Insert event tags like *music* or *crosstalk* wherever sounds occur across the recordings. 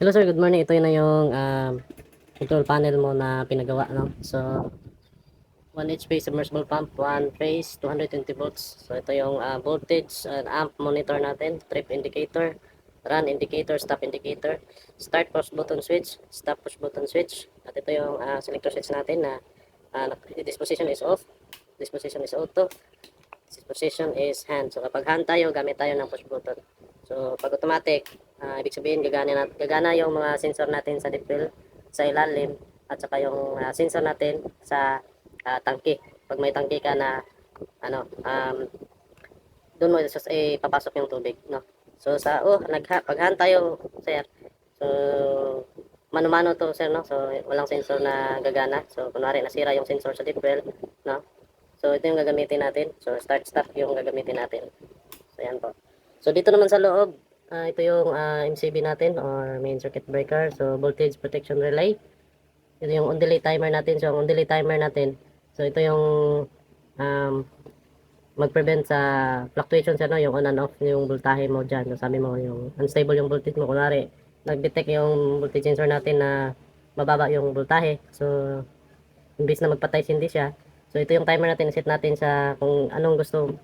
Hello sir, good morning. Ito yun na yung um, control panel mo na pinagawa, no? So, 1 HP submersible pump, 1 phase, 220 volts. So, ito yung uh, voltage and amp monitor natin, trip indicator, run indicator, stop indicator, start push button switch, stop push button switch. At ito yung uh, selector switch natin na uh, this is off, this position is auto, this position is hand. So, kapag hand tayo, gamit tayo ng push button. So, pag automatic, ah, ibig sabihin gagana, na, gagana yung mga sensor natin sa deep well, sa ilalim, at saka yung ah, sensor natin sa ah, tangke. Pag may tangke ka na, ano, um, doon mo eh, papasok yung tubig, no? So, sa, oh, nagha, pag-hand tayo, sir. So, mano-mano to, sir, no? So, walang sensor na gagana. So, kunwari, nasira yung sensor sa deep well, no? So, ito yung gagamitin natin. So, start-stop yung gagamitin natin. So, yan po. So dito naman sa loob, ah, ito yung ah, MCB natin or main circuit breaker. So voltage protection relay. Ito yung on delay timer natin. So ang on delay timer natin. So ito yung um, mag-prevent sa fluctuations ano, yung on and off yung voltahe mo diyan. So sabi mo yung unstable yung voltage mo kunwari nag-detect yung voltage sensor natin na mababa yung voltahe. So imbis na magpatay hindi siya. So ito yung timer natin, set natin sa kung anong gusto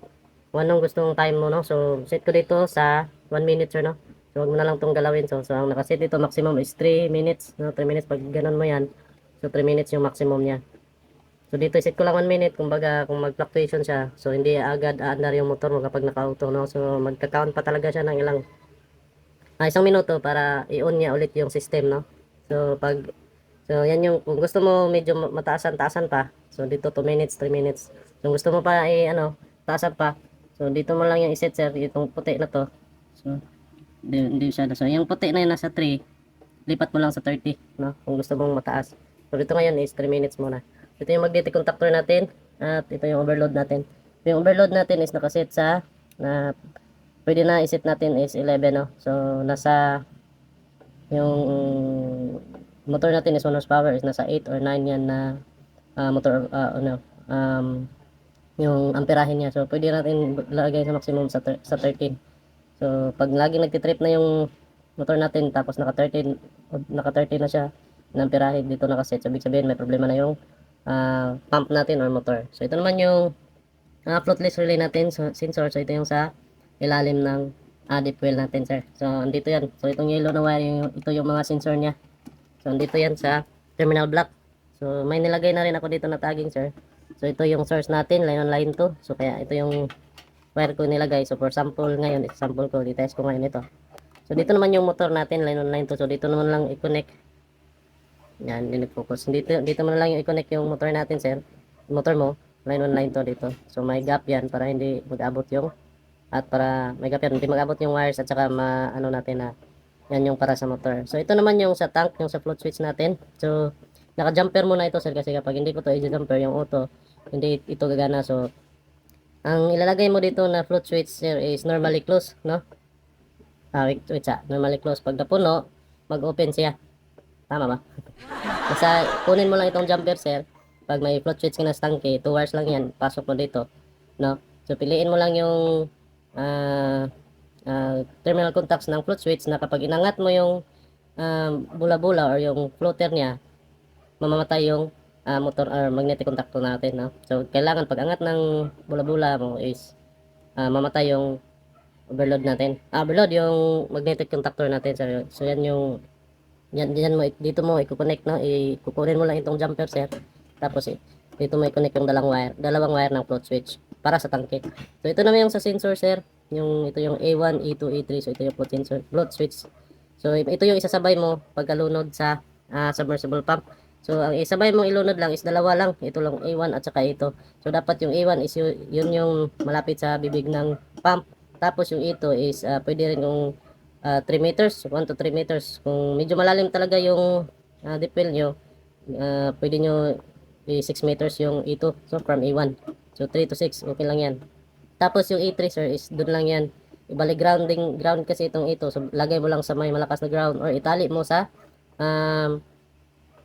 kung anong gustong time mo, no? So, set ko dito sa 1 minute, sir, no? So, wag mo na lang itong galawin. So, so ang nakaset dito, maximum is 3 minutes, no? 3 minutes, pag ganun mo yan, so 3 minutes yung maximum niya. So, dito, set ko lang 1 minute, kumbaga, kung mag-fluctuation siya, so, hindi agad aandar yung motor mo kapag naka-auto, no? So, magka-count pa talaga siya ng ilang, ah, isang minuto para i-on niya ulit yung system, no? So, pag, so, yan yung, kung gusto mo medyo mataasan-taasan pa, so, dito 2 minutes, 3 minutes. Kung gusto mo pa, eh, ano, taasan pa, So, dito mo lang yung iset, sir, itong puti na to. So, hindi, hindi siya. So, yung puti na yun nasa 3, lipat mo lang sa 30, no? Kung gusto mong mataas. So, dito ngayon is 3 minutes muna. Ito yung magnetic contactor natin, at ito yung overload natin. Yung overload natin is nakaset sa, na, pwede na iset natin is 11, no? So, nasa, yung motor natin is 1 horsepower is nasa 8 or 9 yan na ah, motor, ah, ano, um, yung amperahe niya. So, pwede natin lagay sa maximum sa, sa 13. So, pag lagi nagtitrip na yung motor natin, tapos naka 13, o naka 13 na siya, na amperahe dito nakaset. So, ibig sabihin, may problema na yung ah, pump natin or motor. So, ito naman yung uh, floatless relay natin, so, sensor. So, ito yung sa ilalim ng uh, deep well natin, sir. So, andito yan. So, itong yellow na wire, yung, ito yung mga sensor niya. So, andito yan sa terminal block. So, may nilagay na rin ako dito na tagging, sir. So, ito yung source natin, line on line 2. So, kaya ito yung wire ko nilagay. So, for sample ngayon, sample ko, ditest ko ngayon ito. So, dito naman yung motor natin, line on line 2. So, dito naman lang i-connect. Yan, din focus Dito, dito mo na lang yung i-connect yung motor natin, sir. Motor mo, line on line 2 dito. So, may gap yan para hindi mag-abot yung at para may gap yan, hindi mag-abot yung wires at saka ma, ano natin na yan yung para sa motor. So, ito naman yung sa tank, yung sa float switch natin. So, naka-jumper muna ito, sir, kasi kapag hindi ko to i-jumper yung auto, hindi ito gagana. So, ang ilalagay mo dito na float switch sir is normally close, no? Ah, wait, wait sa, normally close. Pag napuno, mag-open siya. Tama ba? *laughs* Basta kunin mo lang itong jumper sir. Pag may float switch na sa tangke, 2 wires lang yan, pasok mo dito, no? So, piliin mo lang yung ah ah, terminal contacts ng float switch na kapag inangat mo yung um, bula-bula or yung floater niya, mamamatay yung ah, motor or magnetic contactor natin, no? So, kailangan pag angat ng bula-bula mo is ah, mamatay yung overload natin. Ah, overload yung magnetic contactor natin. So, so yan yung yan, yan mo, dito mo i-connect, no? I-kukunin mo lang itong jumper set. Tapos, eh, dito mo i-connect yung dalawang wire, dalawang wire ng float switch para sa tangke. So, ito naman yung sa sensor, sir. Yung, ito yung A1, E2, E3. So, ito yung float sensor, float switch. So, ito yung isasabay mo pagkalunod sa ah, submersible pump. So, ang isabay mong ilunod lang is dalawa lang. Ito lang A1 at saka ito. So, dapat yung A1 is yun, yun yung malapit sa bibig ng pump. Tapos, yung ito is ah, pwede rin yung ah, 3 meters, 1 to 3 meters. Kung medyo malalim talaga yung uh, deep well nyo, ah, pwede nyo i 6 meters yung ito. So, from A1. So, 3 to 6, okay lang yan. Tapos, yung A3, sir, is doon lang yan. Ibalik grounding, ground kasi itong ito. So, lagay mo lang sa may malakas na ground or itali mo sa um,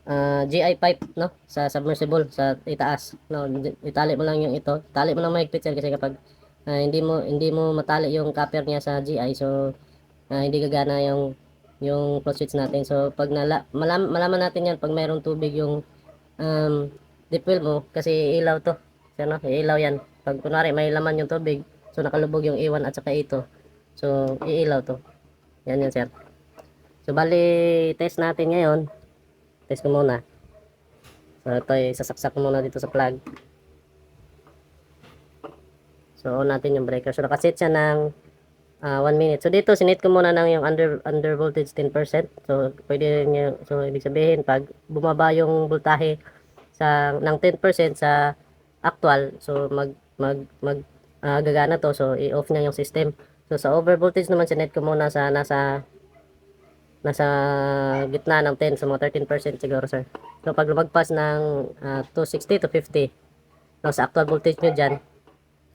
ah, GI pipe, no? Sa submersible, sa itaas. No? Itali mo lang yung ito. Tali mo lang mahigpit, sir, kasi kapag ah, hindi mo hindi mo matali yung copper niya sa GI, so ah, hindi gagana yung yung float switch natin. So, pag nala, malam, malaman natin yan pag mayroong tubig yung um, deep well mo, kasi ilaw to. So, ano, iilaw yan. Pag kunwari may laman yung tubig, so nakalubog yung A1 at saka A2. So, iilaw to. Yan yan, sir. So, bali, test natin ngayon. Test ko muna. So, ito ay sasaksak ko muna dito sa plug. So, on natin yung breaker. So, nakaset siya ng 1 minute. So, dito, sinit ko muna ng yung under, under voltage 10%. So, pwede nyo, so, ibig sabihin, pag bumaba yung voltahe sa, ng 10% sa actual, so, mag, mag, mag, ah, gagana to. So, i-off niya yung system. So, sa over voltage naman, sinit ko muna sa, nasa, nasa gitna ng 10, so mga 13% siguro, sir. So, pag lumagpas ng ah, 260 to 50, no, sa actual voltage nyo dyan,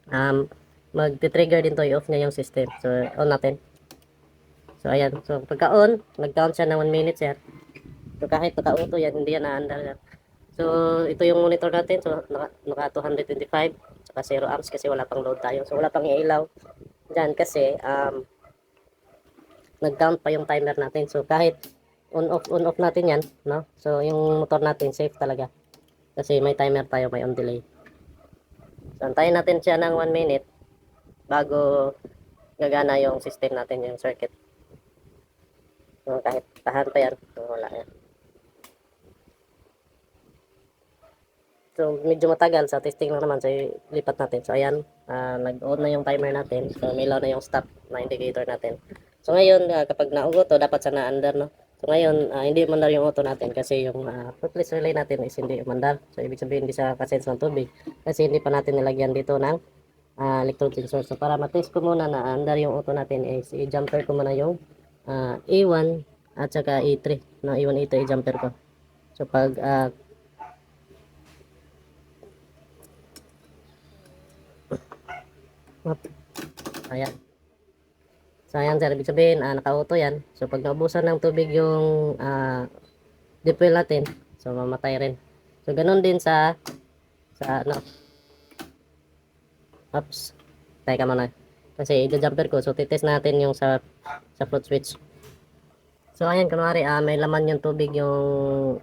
um, magti-trigger din to, i-off niya yung system. So, on natin. So, ayan. So, pagka-on, nag-count siya ng 1 minute, sir. So, kahit naka-auto yan, hindi yan na-under. sir. So, ito yung monitor natin. So, naka, naka 225, saka 0 amps kasi wala pang load tayo. So, wala pang ilaw dyan kasi, um, nag-count pa yung timer natin. So, kahit on-off, on-off natin yan, no? So, yung motor natin, safe talaga. Kasi may timer tayo, may on delay. So, antayin natin siya ng 1 minute bago gagana yung system natin, yung circuit. So, kahit tahan pa yan, so, wala yan. So, medyo matagal sa testing lang naman. So, lipat natin. So, ayan, ah, nag-on na yung timer natin. So, may na yung stop na indicator natin. So, ngayon, ah, kapag naugo to, dapat sana under, no? So, ngayon, ah, hindi umandar yung auto natin kasi yung uh, relay natin is hindi umandar. So, ibig sabihin, hindi siya kasense ng tubig. Kasi hindi pa natin nilagyan dito ng uh, electrode sensor. So, para matest ko muna na under yung auto natin is i-jumper ko muna yung ah, A1 at saka A3. No, A1, A3, i-jumper ko. So, pag Up. Ayan. So, ayan sir, ibig sabihin, ah, naka-auto yan. So, pag naubusan ng tubig yung ah, deep natin, so mamatay rin. So, ganun din sa, sa ano, oops, teka muna. Kasi, i-jumper ko. So, titest natin yung sa, sa float switch. So, ayan, kunwari, ah, may laman yung tubig yung,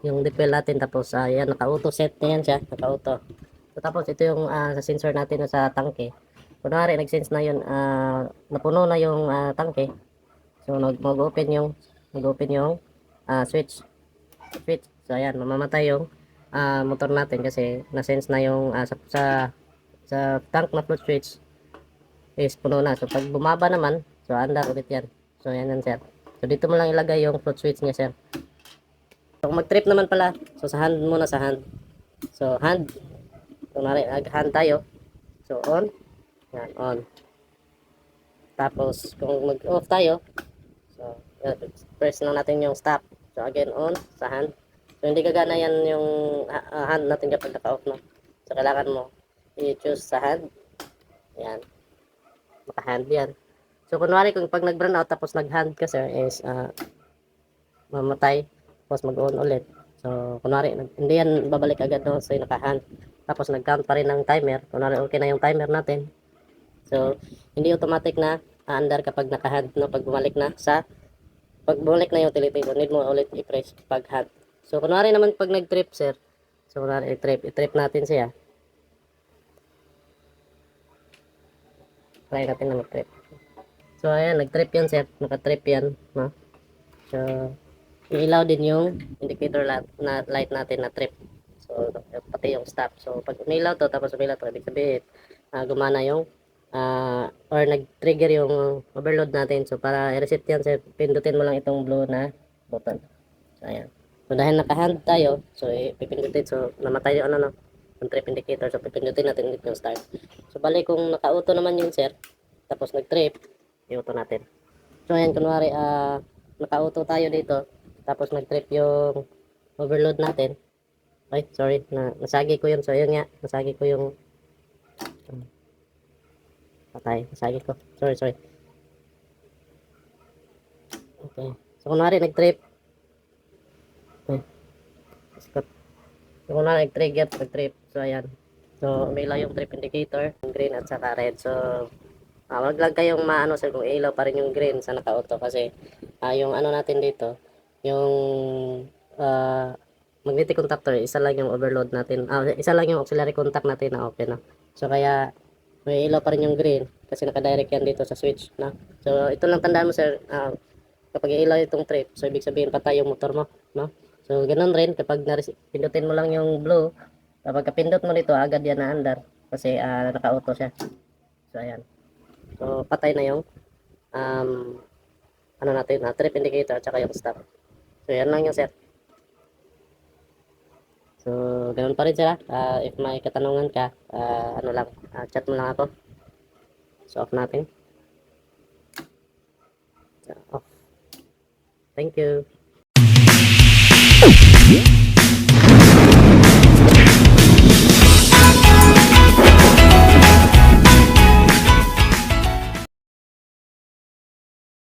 yung deep natin. Tapos, ayan, naka-auto set na yan siya, naka-auto. So, tapos, ito yung ah, sa sensor natin na sa tangke. Kunwari, nag-sense na yun, ah, napuno na yung ah, tangke. So, mag-open yung, mag-open yung ah, switch. Switch. So, ayan, mamamatay yung ah, motor natin kasi na-sense na yung ah, sa, sa, sa tank na float switch is puno na. So, pag bumaba naman, so, andar ulit yan. So, yan yan, sir. So, dito mo lang ilagay yung float switch niya, sir. So, mag-trip naman pala, so, sa hand muna, sa hand. So, hand. Kunwari, nag-hand tayo. So, on. Yan, on. Tapos, kung mag-off tayo, so, press lang natin yung stop. So, again, on, sa hand. So, hindi gagana yan yung ah, hand natin kapag naka-off, no? So, kailangan mo i-choose sa hand. Yan. Maka-hand yan. So, kunwari, kung pag nag-burn out, tapos nag-hand ka, sir, is, ah, mamatay. Tapos mag-on ulit. So, kunwari, hindi yan babalik agad, no? So, naka-hand. Tapos, nag-count pa rin ng timer. Kunwari, okay na yung timer natin. So, hindi automatic na aandar kapag naka-hand, no? Pag bumalik na sa, pag bumalik na yung utility, so need mo ulit i-press pag hand. So, kunwari naman pag nag-trip, sir. So, kunwari, i-trip, i-trip natin siya. Try natin na mag-trip. So, ayan, nag-trip yan, sir. Naka-trip yan, no? So, ilaw din yung indicator light, na, light natin na trip. So, pati yung stop. So, pag umilaw to, tapos umilaw to, ibig sabihin, ah, gumana yung ah, or nag-trigger yung overload natin. So, para i-reset yan, pindutin mo lang itong blue na button. So, ayan. So, dahil naka-hand tayo, so, ipipindutin. So, namatay yung ano, no? Yung trip indicator. So, pipindutin natin yung start. So, bali kung naka-auto naman yun, sir, tapos nag-trip, i-auto natin. So, ayan, kunwari, ah, naka-auto tayo dito, tapos nag-trip yung overload natin. Ay, sorry, na, nasagi ko yun. So, yun nga, nasagi ko yung patay, nasagi ko. Sorry, sorry. Okay. So, kunwari, nag-trip. Okay. Scott. So, kunwari, nag-trigger, nag-trip. So, ayan. So, umilaw yung trip indicator, green at saka red. So, ah, wag lang kayong maano sir kung ilaw pa rin yung green sa naka-auto kasi ah, yung ano natin dito, yung ah, magnetic contactor, isa lang yung overload natin. Ah, isa lang yung auxiliary contact natin na open na. So kaya may ilaw pa rin yung green kasi naka-direct yan dito sa switch na. So ito lang tandaan mo sir, ah, kapag ilaw itong trip, so ibig sabihin patay yung motor mo, no? So ganun rin kapag pindutin mo lang yung blue, kapag kapindot mo nito agad yan na under kasi ah, naka-auto siya. So ayan. So patay na yung um, ano natin, na trip indicator at saka yung stop. So yan lang yung set. So, ganun pa rin sila. Ah, if may katanungan ka, ah, ano lang, ah, chat mo lang ako. So, off natin. So, off. Thank you.